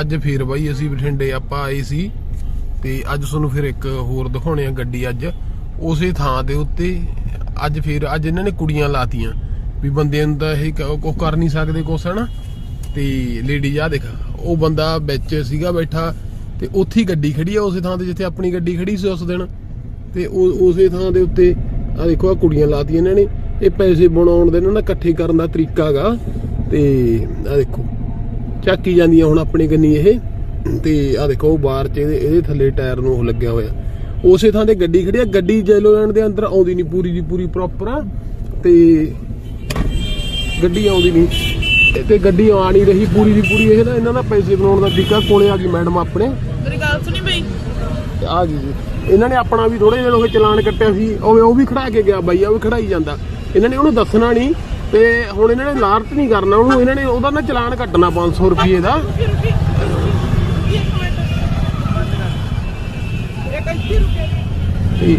ਅੱਜ ਫੇਰ ਬਾਈ ਅਸੀਂ ਬਠਿੰਡੇ ਆਪਾਂ ਆਏ ਸੀ ਤੇ ਅੱਜ ਤੁਹਾਨੂੰ ਫਿਰ ਇੱਕ ਹੋਰ ਦਿਖਾਉਣੇ ਆ ਗੱਡੀ ਅੱਜ। ਉਸੇ ਥਾਂ ਦੇ ਉੱਤੇ ਅੱਜ ਫੇਰ ਅੱਜ ਇਹਨਾਂ ਨੇ ਕੁੜੀਆਂ ਲਾਤੀਆਂ ਵੀ ਬੰਦੇ ਨੂੰ ਤਾਂ ਇਹ ਕੁਝ ਕਰ ਨਹੀਂ ਸਕਦੇ ਕੁਛ, ਹਨਾ? ਤੇ ਲੇਡੀ ਆ ਦੇਖ, ਉਹ ਬੰਦਾ ਵਿੱਚ ਸੀਗਾ ਬੈਠਾ ਤੇ ਉੱਥੇ ਹੀ ਗੱਡੀ ਖੜੀ ਆ ਉਸੇ ਥਾਂ ਤੇ ਜਿੱਥੇ ਆਪਣੀ ਗੱਡੀ ਖੜੀ ਸੀ ਉਸ ਦਿਨ। ਤੇ ਉਹ ਉਸੇ ਥਾਂ ਦੇ ਉੱਤੇ ਆ ਦੇਖੋ ਆ ਕੁੜੀਆਂ ਲਾਤੀਆਂ ਇਹਨਾਂ ਨੇ। ਇਹ ਪੈਸੇ ਬਣਾਉਣ ਦੇ ਇਹਨਾਂ ਦਾ ਇਕੱਠੇ ਕਰਨ ਦਾ ਤਰੀਕਾ ਹੈਗਾ ਤੇ ਆ ਦੇਖੋ ਚੱਕੀ ਜਾਂਦੀਆਂ ਹੁਣ ਆਪਣੇ ਕੰਨੀ ਇਹ। ਤੇ ਆ ਦੇਖੋ ਉਹ ਬਾਹਰ ਚ ਇਹਦੇ ਇਹਦੇ ਥੱਲੇ ਟਾਇਰ ਨੂੰ ਉਹ ਲੱਗਿਆ ਹੋਇਆ। ਉਸੇ ਥਾਂ ਤੇ ਗੱਡੀ ਖੜੀ ਆ। ਗੱਡੀ ਜੈਲੋਲੈਂਡ ਦੇ ਅੰਦਰ ਆਉਂਦੀ ਨਹੀਂ ਪੂਰੀ ਦੀ ਪੂਰੀ ਪ੍ਰੋਪਰ ਆ। ਤੇ ਗੱਡੀ ਆਉਂਦੀ ਨਹੀਂ। ਤੇ ਗੱਡੀ ਆ ਨਹੀਂ ਰਹੀ ਪੂਰੀ ਦੀ ਪੂਰੀ। ਇਹ ਨਾ ਇਹਨਾਂ ਦਾ ਪੈਸੇ ਬਣਾਉਣ ਦਾ ਤਰੀਕਾ ਕੋਲੇ ਆ ਗਈ ਮੈਡਮ ਆਪਣੇ। ਮੇਰੀ ਗੱਲ ਸੁਣੀ ਬਈ। ਆ ਗਈ ਜੀ। ਇਹਨਾਂ ਨੇ ਆਪਣਾ ਵੀ ਥੋੜੇ ਜਿਹੇ ਲੋਕ ਚਲਾਨ ਕੱਟਿਆ ਸੀ। ਉਹ ਉਹ ਵੀ ਖੜਾ ਕੇ ਗਿਆ ਬਾਈ ਉਹ ਵੀ ਖੜਾਈ ਜਾਂਦਾ। ਇਹਨਾਂ ਨੇ ਉਹਨੂੰ ਦੱਸਣਾ ਨਹੀਂ ਤੇ ਹੁਣ ਇਹਨਾਂ ਨੇ ਲਾਰਤ ਨਹੀਂ ਕਰਨਾ ਉਹਨੂੰ ਇਹਨਾਂ ਨੇ ਉਹਦਾ ਨਾ ਚਲਾਨ ਕੱਟਣਾ 500 ਰੁਪਏ ਦਾ। ਰੁਕੀ ਰੁਕੀ ਰੁਕੀ